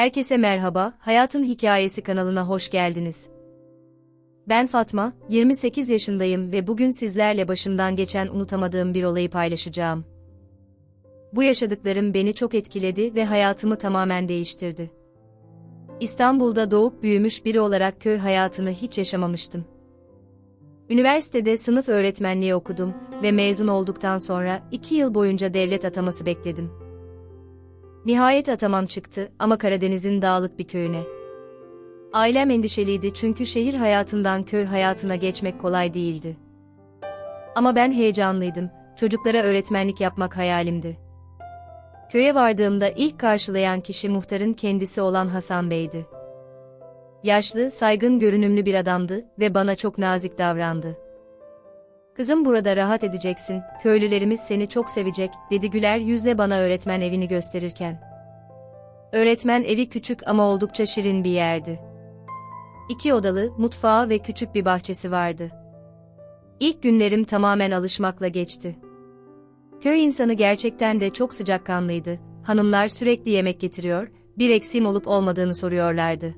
Herkese merhaba, Hayatın Hikayesi kanalına hoş geldiniz. Ben Fatma, 28 yaşındayım ve bugün sizlerle başımdan geçen unutamadığım bir olayı paylaşacağım. Bu yaşadıklarım beni çok etkiledi ve hayatımı tamamen değiştirdi. İstanbul'da doğup büyümüş biri olarak köy hayatını hiç yaşamamıştım. Üniversitede sınıf öğretmenliği okudum ve mezun olduktan sonra 2 yıl boyunca devlet ataması bekledim. Nihayet atamam çıktı ama Karadeniz'in dağlık bir köyüne. Ailem endişeliydi çünkü şehir hayatından köy hayatına geçmek kolay değildi. Ama ben heyecanlıydım, çocuklara öğretmenlik yapmak hayalimdi. Köye vardığımda ilk karşılayan kişi muhtarın kendisi olan Hasan Bey'di. Yaşlı, saygın görünümlü bir adamdı ve bana çok nazik davrandı. Kızım burada rahat edeceksin, köylülerimiz seni çok sevecek, dedi güler yüzle bana öğretmen evini gösterirken. Öğretmen evi küçük ama oldukça şirin bir yerdi. İki odalı, mutfağı ve küçük bir bahçesi vardı. İlk günlerim tamamen alışmakla geçti. Köy insanı gerçekten de çok sıcakkanlıydı. Hanımlar sürekli yemek getiriyor, bir eksiğim olup olmadığını soruyorlardı.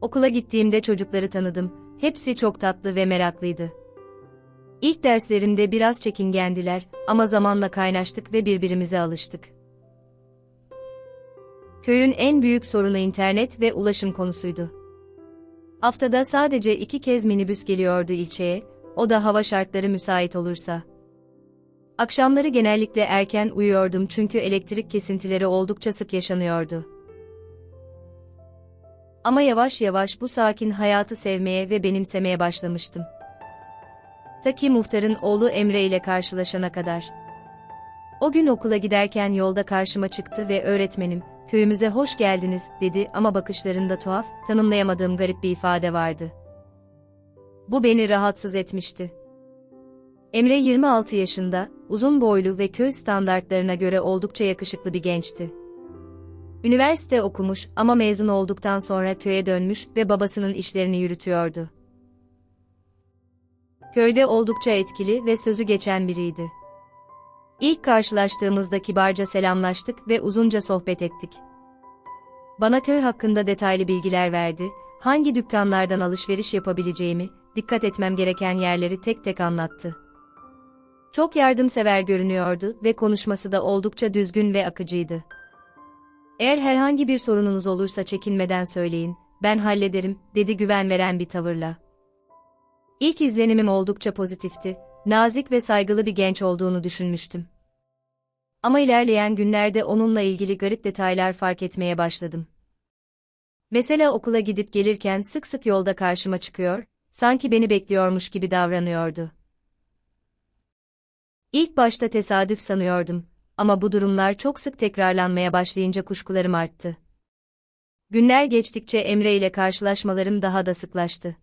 Okula gittiğimde çocukları tanıdım. Hepsi çok tatlı ve meraklıydı. İlk derslerimde biraz çekingendiler ama zamanla kaynaştık ve birbirimize alıştık. Köyün en büyük sorunu internet ve ulaşım konusuydu. Haftada sadece iki kez minibüs geliyordu ilçeye, o da hava şartları müsait olursa. Akşamları genellikle erken uyuyordum çünkü elektrik kesintileri oldukça sık yaşanıyordu. Ama yavaş yavaş bu sakin hayatı sevmeye ve benimsemeye başlamıştım. Ta ki muhtarın oğlu Emre ile karşılaşana kadar. O gün okula giderken yolda karşıma çıktı ve öğretmenim, köyümüze hoş geldiniz, dedi ama bakışlarında tuhaf, tanımlayamadığım garip bir ifade vardı. Bu beni rahatsız etmişti. Emre 26 yaşında, uzun boylu ve köy standartlarına göre oldukça yakışıklı bir gençti. Üniversite okumuş ama mezun olduktan sonra köye dönmüş ve babasının işlerini yürütüyordu. Köyde oldukça etkili ve sözü geçen biriydi. İlk karşılaştığımızda kibarca selamlaştık ve uzunca sohbet ettik. Bana köy hakkında detaylı bilgiler verdi, hangi dükkanlardan alışveriş yapabileceğimi, dikkat etmem gereken yerleri tek tek anlattı. Çok yardımsever görünüyordu ve konuşması da oldukça düzgün ve akıcıydı. Eğer herhangi bir sorununuz olursa çekinmeden söyleyin, ben hallederim, dedi güven veren bir tavırla. İlk izlenimim oldukça pozitifti, nazik ve saygılı bir genç olduğunu düşünmüştüm. Ama ilerleyen günlerde onunla ilgili garip detaylar fark etmeye başladım. Mesela okula gidip gelirken sık sık yolda karşıma çıkıyor, sanki beni bekliyormuş gibi davranıyordu. İlk başta tesadüf sanıyordum ama bu durumlar çok sık tekrarlanmaya başlayınca kuşkularım arttı. Günler geçtikçe Emre ile karşılaşmalarım daha da sıklaştı.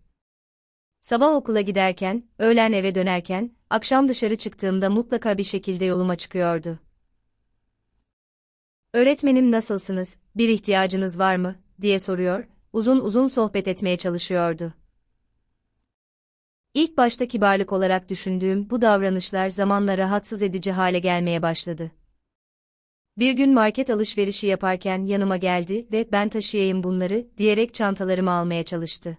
Sabah okula giderken, öğlen eve dönerken, akşam dışarı çıktığımda mutlaka bir şekilde yoluma çıkıyordu. Öğretmenim nasılsınız, bir ihtiyacınız var mı, diye soruyor, uzun uzun sohbet etmeye çalışıyordu. İlk başta kibarlık olarak düşündüğüm bu davranışlar zamanla rahatsız edici hale gelmeye başladı. Bir gün market alışverişi yaparken yanıma geldi ve ben taşıyayım bunları diyerek çantalarımı almaya çalıştı.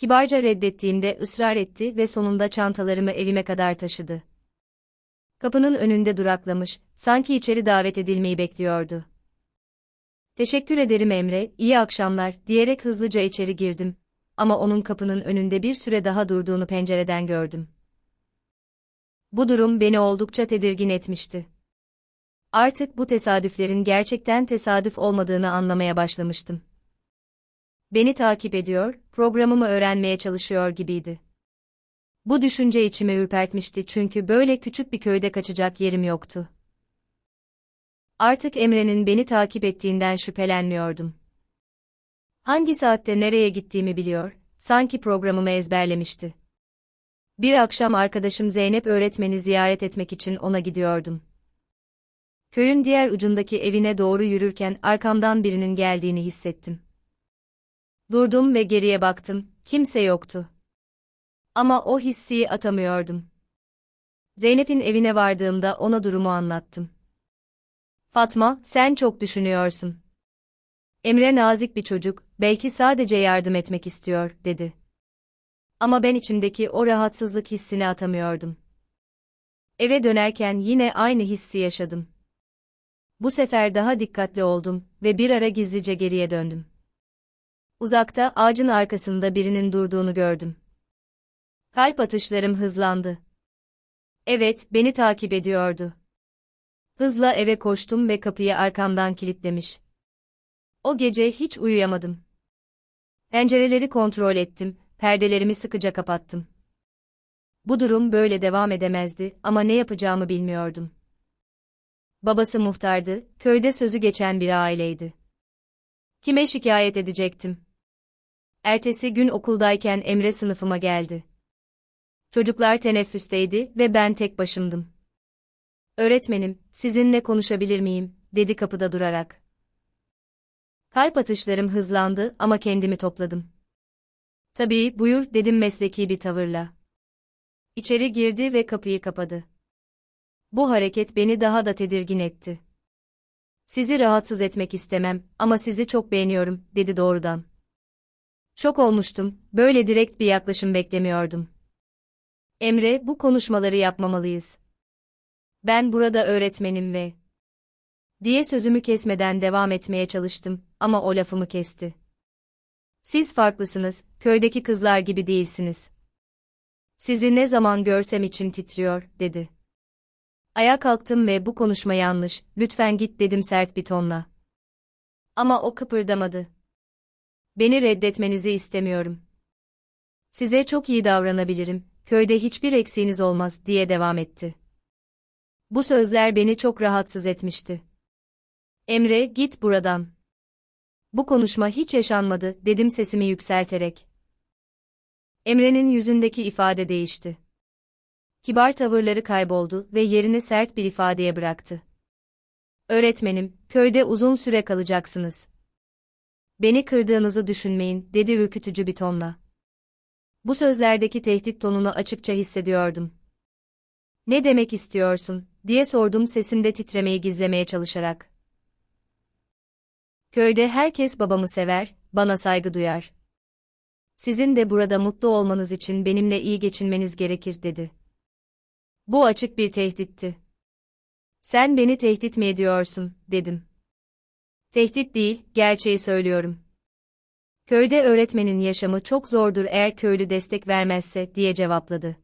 Kibarca reddettiğimde ısrar etti ve sonunda çantalarımı evime kadar taşıdı. Kapının önünde duraklamış, sanki içeri davet edilmeyi bekliyordu. Teşekkür ederim Emre, iyi akşamlar, diyerek hızlıca içeri girdim. Ama onun kapının önünde bir süre daha durduğunu pencereden gördüm. Bu durum beni oldukça tedirgin etmişti. Artık bu tesadüflerin gerçekten tesadüf olmadığını anlamaya başlamıştım. Beni takip ediyor, programımı öğrenmeye çalışıyor gibiydi. Bu düşünce içimi ürpertmişti çünkü böyle küçük bir köyde kaçacak yerim yoktu. Artık Emre'nin beni takip ettiğinden şüphelenmiyordum. Hangi saatte nereye gittiğimi biliyor, sanki programımı ezberlemişti. Bir akşam arkadaşım Zeynep öğretmeni ziyaret etmek için ona gidiyordum. Köyün diğer ucundaki evine doğru yürürken arkamdan birinin geldiğini hissettim. Durdum ve geriye baktım, kimse yoktu. Ama o hissiyi atamıyordum. Zeynep'in evine vardığımda ona durumu anlattım. Fatma, sen çok düşünüyorsun. Emre nazik bir çocuk, belki sadece yardım etmek istiyor, dedi. Ama ben içimdeki o rahatsızlık hissini atamıyordum. Eve dönerken yine aynı hissi yaşadım. Bu sefer daha dikkatli oldum ve bir ara gizlice geriye döndüm. Uzakta ağacın arkasında birinin durduğunu gördüm. Kalp atışlarım hızlandı. Evet, beni takip ediyordu. Hızla eve koştum ve kapıyı arkamdan kilitlemiş. O gece hiç uyuyamadım. Pencereleri kontrol ettim, perdelerimi sıkıca kapattım. Bu durum böyle devam edemezdi ama ne yapacağımı bilmiyordum. Babası muhtardı, köyde sözü geçen bir aileydi. Kime şikayet edecektim? Ertesi gün okuldayken Emre sınıfıma geldi. Çocuklar teneffüsteydi ve ben tek başımdım. Öğretmenim, sizinle konuşabilir miyim, dedi kapıda durarak. Kalp atışlarım hızlandı ama kendimi topladım. Tabii, buyur, dedim mesleki bir tavırla. İçeri girdi ve kapıyı kapadı. Bu hareket beni daha da tedirgin etti. Sizi rahatsız etmek istemem ama sizi çok beğeniyorum, dedi doğrudan. Şok olmuştum, böyle direkt bir yaklaşım beklemiyordum. Emre, bu konuşmaları yapmamalıyız. Ben burada öğretmenim ve diye sözümü kesmeden devam etmeye çalıştım ama o lafımı kesti. Siz farklısınız, köydeki kızlar gibi değilsiniz. Sizi ne zaman görsem içim titriyor, dedi. Ayağa kalktım ve bu konuşma yanlış, lütfen git dedim sert bir tonla. Ama o kıpırdamadı. Beni reddetmenizi istemiyorum. Size çok iyi davranabilirim, köyde hiçbir eksiğiniz olmaz, diye devam etti. Bu sözler beni çok rahatsız etmişti. Emre, git buradan. Bu konuşma hiç yaşanmadı, dedim sesimi yükselterek. Emre'nin yüzündeki ifade değişti. Kibar tavırları kayboldu ve yerini sert bir ifadeye bıraktı. Öğretmenim, köyde uzun süre kalacaksınız. Beni kırdığınızı düşünmeyin, dedi ürkütücü bir tonla. Bu sözlerdeki tehdit tonunu açıkça hissediyordum. Ne demek istiyorsun, diye sordum sesimde titremeyi gizlemeye çalışarak. Köyde herkes babamı sever, bana saygı duyar. Sizin de burada mutlu olmanız için benimle iyi geçinmeniz gerekir, dedi. Bu açık bir tehditti. Sen beni tehdit mi ediyorsun, dedim. Tehdit değil, gerçeği söylüyorum. Köyde öğretmenin yaşamı çok zordur eğer köylü destek vermezse, diye cevapladı.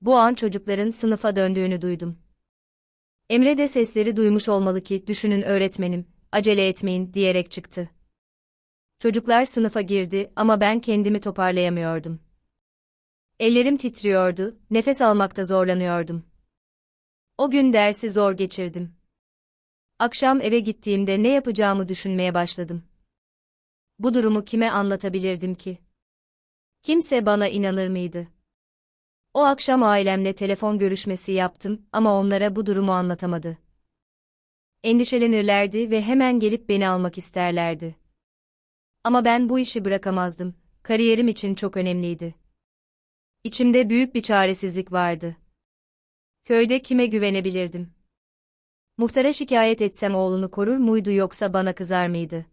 Bu an çocukların sınıfa döndüğünü duydum. Emre de sesleri duymuş olmalı ki, düşünün öğretmenim, acele etmeyin, diyerek çıktı. Çocuklar sınıfa girdi ama ben kendimi toparlayamıyordum. Ellerim titriyordu, nefes almakta zorlanıyordum. O gün dersi zor geçirdim. Akşam eve gittiğimde ne yapacağımı düşünmeye başladım. Bu durumu kime anlatabilirdim ki? Kimse bana inanır mıydı? O akşam ailemle telefon görüşmesi yaptım ama onlara bu durumu anlatamadı. Endişelenirlerdi ve hemen gelip beni almak isterlerdi. Ama ben bu işi bırakamazdım. Kariyerim için çok önemliydi. İçimde büyük bir çaresizlik vardı. Köyde kime güvenebilirdim? Muhtara şikayet etsem oğlunu korur muydu yoksa bana kızar mıydı?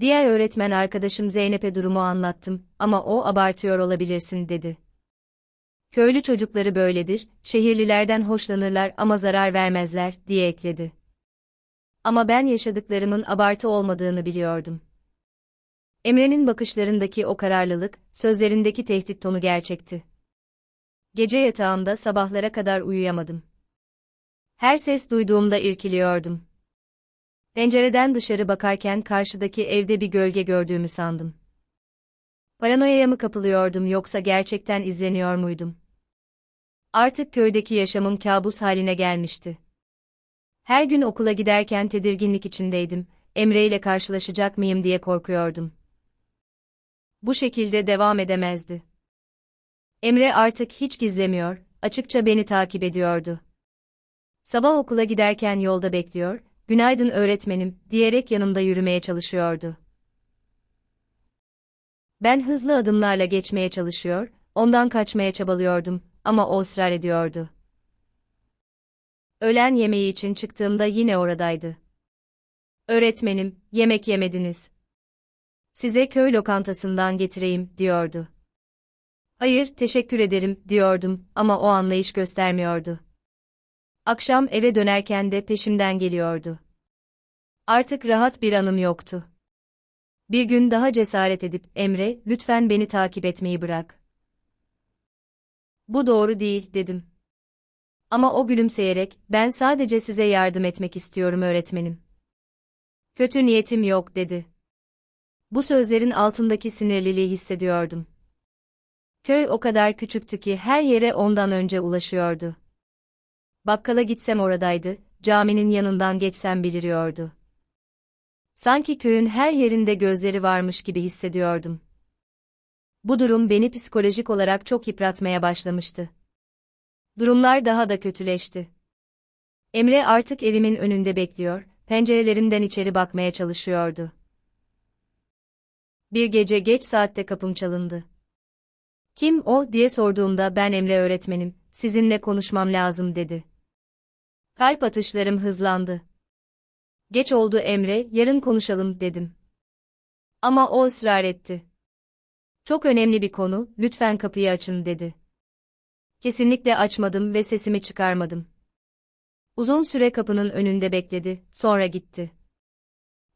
Diğer öğretmen arkadaşım Zeynep'e durumu anlattım ama o abartıyor olabilirsin dedi. Köylü çocukları böyledir, şehirlilerden hoşlanırlar ama zarar vermezler, diye ekledi. Ama ben yaşadıklarımın abartı olmadığını biliyordum. Emre'nin bakışlarındaki o kararlılık, sözlerindeki tehdit tonu gerçekti. Gece yatağımda sabahlara kadar uyuyamadım. Her ses duyduğumda irkiliyordum. Pencereden dışarı bakarken karşıdaki evde bir gölge gördüğümü sandım. Paranoyaya mı kapılıyordum yoksa gerçekten izleniyor muydum? Artık köydeki yaşamım kabus haline gelmişti. Her gün okula giderken tedirginlik içindeydim, Emre ile karşılaşacak mıyım diye korkuyordum. Bu şekilde devam edemezdi. Emre artık hiç gizlemiyor, açıkça beni takip ediyordu. Sabah okula giderken yolda bekliyor, günaydın öğretmenim, diyerek yanımda yürümeye çalışıyordu. Ben hızlı adımlarla geçmeye çalışıyor, ondan kaçmaya çabalıyordum ama o ısrar ediyordu. Öğlen yemeği için çıktığımda yine oradaydı. Öğretmenim, yemek yemediniz. Size köy lokantasından getireyim, diyordu. Hayır, teşekkür ederim, diyordum ama o anlayış göstermiyordu. Akşam eve dönerken de peşimden geliyordu. Artık rahat bir anım yoktu. Bir gün daha cesaret edip, Emre, lütfen beni takip etmeyi bırak. Bu doğru değil, dedim. Ama o gülümseyerek, ben sadece size yardım etmek istiyorum öğretmenim. Kötü niyetim yok, dedi. Bu sözlerin altındaki sinirliliği hissediyordum. Köy o kadar küçüktü ki her yere ondan önce ulaşıyordu. Bakkala gitsem oradaydı, caminin yanından geçsem biliriyordu. Sanki köyün her yerinde gözleri varmış gibi hissediyordum. Bu durum beni psikolojik olarak çok yıpratmaya başlamıştı. Durumlar daha da kötüleşti. Emre artık evimin önünde bekliyor, pencerelerimden içeri bakmaya çalışıyordu. Bir gece geç saatte kapım çalındı. Kim o diye sorduğumda ben Emre öğretmenim, sizinle konuşmam lazım dedi. Kalp atışlarım hızlandı. Geç oldu Emre, yarın konuşalım dedim. Ama o ısrar etti. Çok önemli bir konu, lütfen kapıyı açın dedi. Kesinlikle açmadım ve sesimi çıkarmadım. Uzun süre kapının önünde bekledi, sonra gitti.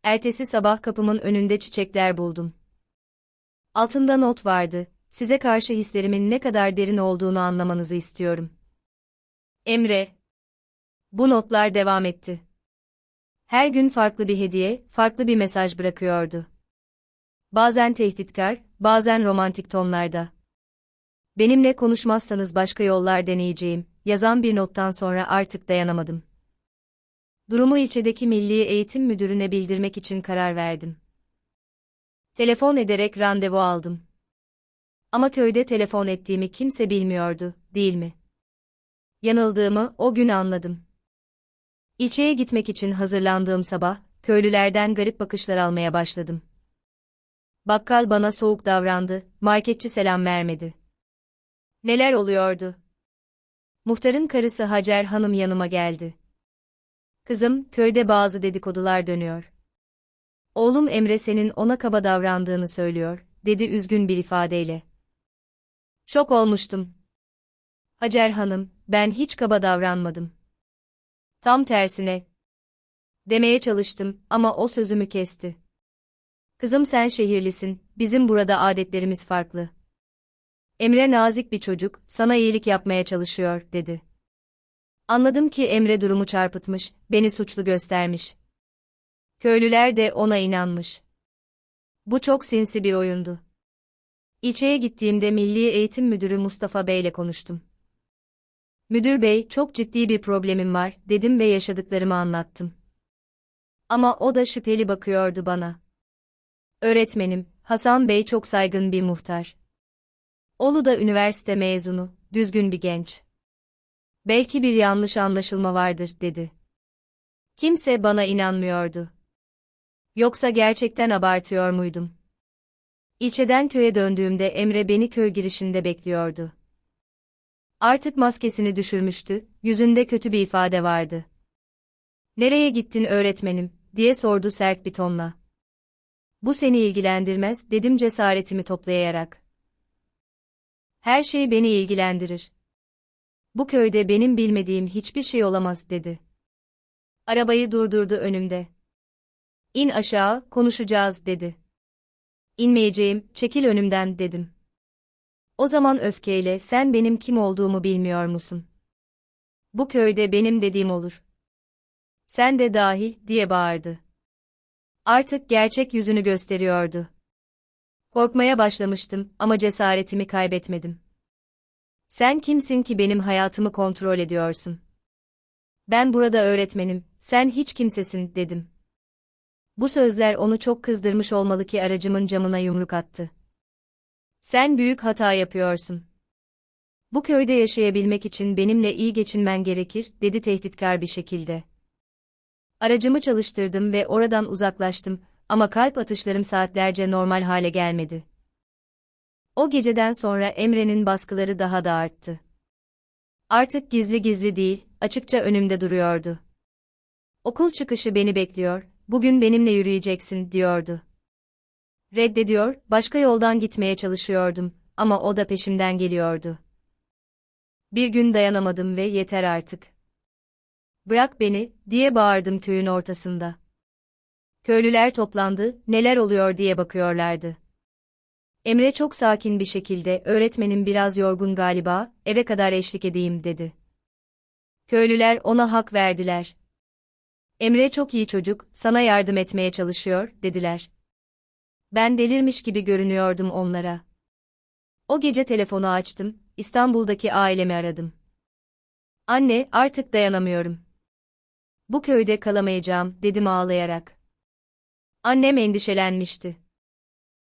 Ertesi sabah kapımın önünde çiçekler buldum. Altında not vardı, size karşı hislerimin ne kadar derin olduğunu anlamanızı istiyorum. Emre. Bu notlar devam etti. Her gün farklı bir hediye, farklı bir mesaj bırakıyordu. Bazen tehditkar, bazen romantik tonlarda. Benimle konuşmazsanız başka yollar deneyeceğim, yazan bir nottan sonra artık dayanamadım. Durumu ilçedeki Milli Eğitim Müdürüne bildirmek için karar verdim. Telefon ederek randevu aldım. Ama köyde telefon ettiğimi kimse bilmiyordu, değil mi? Yanıldığımı o gün anladım. İlçeye gitmek için hazırlandığım sabah, köylülerden garip bakışlar almaya başladım. Bakkal bana soğuk davrandı, marketçi selam vermedi. Neler oluyordu? Muhtarın karısı Hacer Hanım yanıma geldi. Kızım, köyde bazı dedikodular dönüyor. Oğlum Emre senin ona kaba davrandığını söylüyor, dedi üzgün bir ifadeyle. Şok olmuştum. Hacer Hanım, ben hiç kaba davranmadım. Tam tersine. Demeye çalıştım ama o sözümü kesti. Kızım sen şehirlisin, bizim burada adetlerimiz farklı. Emre nazik bir çocuk, sana iyilik yapmaya çalışıyor, dedi. Anladım ki Emre durumu çarpıtmış, beni suçlu göstermiş. Köylüler de ona inanmış. Bu çok sinsi bir oyundu. İlçeye gittiğimde Milli Eğitim Müdürü Mustafa Bey ile konuştum. Müdür bey, çok ciddi bir problemim var, dedim ve yaşadıklarımı anlattım. Ama o da şüpheli bakıyordu bana. Öğretmenim, Hasan Bey çok saygın bir muhtar. Oğlu da üniversite mezunu, düzgün bir genç. Belki bir yanlış anlaşılma vardır, dedi. Kimse bana inanmıyordu. Yoksa gerçekten abartıyor muydum? İlçeden köye döndüğümde Emre beni köy girişinde bekliyordu. Artık maskesini düşürmüştü, yüzünde kötü bir ifade vardı. Nereye gittin öğretmenim, diye sordu sert bir tonla. Bu seni ilgilendirmez, dedim cesaretimi toplayarak. Her şey beni ilgilendirir. Bu köyde benim bilmediğim hiçbir şey olamaz, dedi. Arabayı durdurdu önümde. İn aşağı, konuşacağız, dedi. İnmeyeceğim, çekil önümden, dedim. O zaman öfkeyle sen benim kim olduğumu bilmiyor musun? Bu köyde benim dediğim olur. Sen de dahil, diye bağırdı. Artık gerçek yüzünü gösteriyordu. Korkmaya başlamıştım ama cesaretimi kaybetmedim. Sen kimsin ki benim hayatımı kontrol ediyorsun? Ben burada öğretmenim, sen hiç kimsesin, dedim. Bu sözler onu çok kızdırmış olmalı ki aracımın camına yumruk attı. Sen büyük hata yapıyorsun. Bu köyde yaşayabilmek için benimle iyi geçinmen gerekir, dedi tehditkar bir şekilde. Aracımı çalıştırdım ve oradan uzaklaştım ama kalp atışlarım saatlerce normal hale gelmedi. O geceden sonra Emre'nin baskıları daha da arttı. Artık gizli gizli değil, açıkça önümde duruyordu. Okul çıkışı beni bekliyor, bugün benimle yürüyeceksin, diyordu. Reddediyor, başka yoldan gitmeye çalışıyordum ama o da peşimden geliyordu. Bir gün dayanamadım ve yeter artık. Bırak beni, diye bağırdım köyün ortasında. Köylüler toplandı, neler oluyor diye bakıyorlardı. Emre çok sakin bir şekilde, öğretmenim biraz yorgun galiba, eve kadar eşlik edeyim dedi. Köylüler ona hak verdiler. Emre çok iyi çocuk, sana yardım etmeye çalışıyor, dediler. Ben delirmiş gibi görünüyordum onlara. O gece telefonu açtım, İstanbul'daki ailemi aradım. Anne, artık dayanamıyorum. Bu köyde kalamayacağım, dedim ağlayarak. Annem endişelenmişti.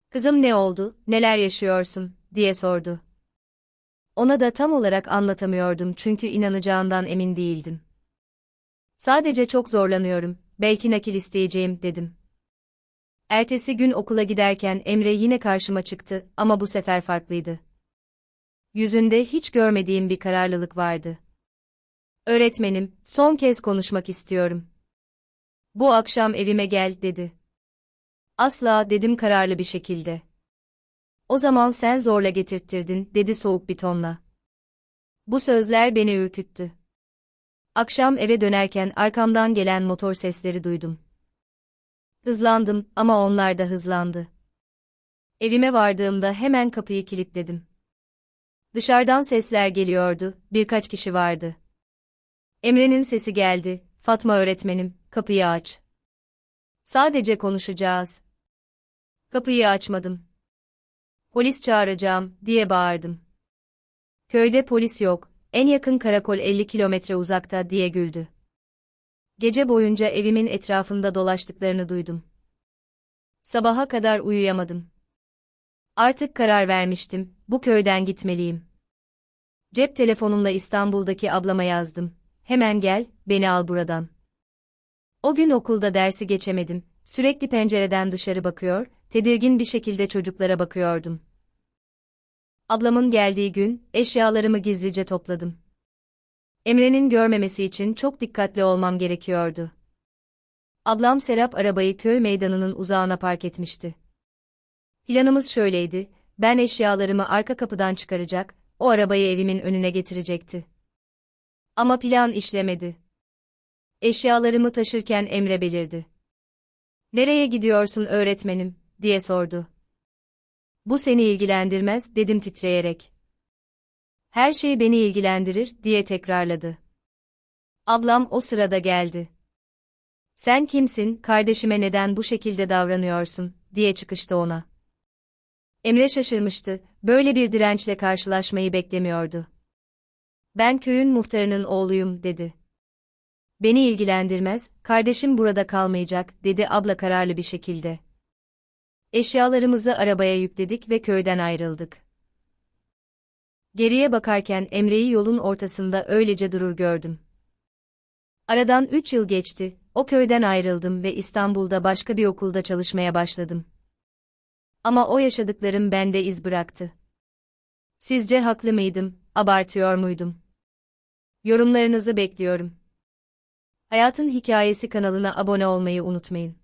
Kızım ne oldu, neler yaşıyorsun, diye sordu. Ona da tam olarak anlatamıyordum çünkü inanacağından emin değildim. Sadece çok zorlanıyorum, belki nakil isteyeceğim, dedim. Ertesi gün okula giderken Emre yine karşıma çıktı ama bu sefer farklıydı. Yüzünde hiç görmediğim bir kararlılık vardı. Öğretmenim, son kez konuşmak istiyorum. Bu akşam evime gel, dedi. Asla, dedim kararlı bir şekilde. O zaman sen zorla getirttirdin, dedi soğuk bir tonla. Bu sözler beni ürküttü. Akşam eve dönerken arkamdan gelen motor sesleri duydum. Hızlandım ama onlar da hızlandı. Evime vardığımda hemen kapıyı kilitledim. Dışarıdan sesler geliyordu, birkaç kişi vardı. Emre'nin sesi geldi, Fatma öğretmenim, kapıyı aç. Sadece konuşacağız. Kapıyı açmadım. Polis çağıracağım, diye bağırdım. Köyde polis yok, en yakın karakol 50 kilometre uzakta, diye güldü. Gece boyunca evimin etrafında dolaştıklarını duydum. Sabaha kadar uyuyamadım. Artık karar vermiştim, bu köyden gitmeliyim. Cep telefonumla İstanbul'daki ablama yazdım. Hemen gel, beni al buradan. O gün okulda dersi geçemedim, sürekli pencereden dışarı bakıyor, tedirgin bir şekilde çocuklara bakıyordum. Ablamın geldiği gün, eşyalarımı gizlice topladım. Emre'nin görmemesi için çok dikkatli olmam gerekiyordu. Ablam Serap arabayı köy meydanının uzağına park etmişti. Planımız şöyleydi, ben eşyalarımı arka kapıdan çıkaracak, o arabayı evimin önüne getirecekti. Ama plan işlemedi. Eşyalarımı taşırken Emre belirdi. Nereye gidiyorsun öğretmenim, diye sordu. Bu seni ilgilendirmez, dedim titreyerek. Her şey beni ilgilendirir, diye tekrarladı. Ablam o sırada geldi. Sen kimsin, kardeşime neden bu şekilde davranıyorsun, diye çıkıştı ona. Emre şaşırmıştı, böyle bir dirençle karşılaşmayı beklemiyordu. Ben köyün muhtarının oğluyum, dedi. Beni ilgilendirmez, kardeşim burada kalmayacak, dedi abla kararlı bir şekilde. Eşyalarımızı arabaya yükledik ve köyden ayrıldık. Geriye bakarken Emre'yi yolun ortasında öylece durur gördüm. Aradan üç yıl geçti, o köyden ayrıldım ve İstanbul'da başka bir okulda çalışmaya başladım. Ama o yaşadıklarım bende iz bıraktı. Sizce haklı mıydım, abartıyor muydum? Yorumlarınızı bekliyorum. Hayatın Hikayesi kanalına abone olmayı unutmayın.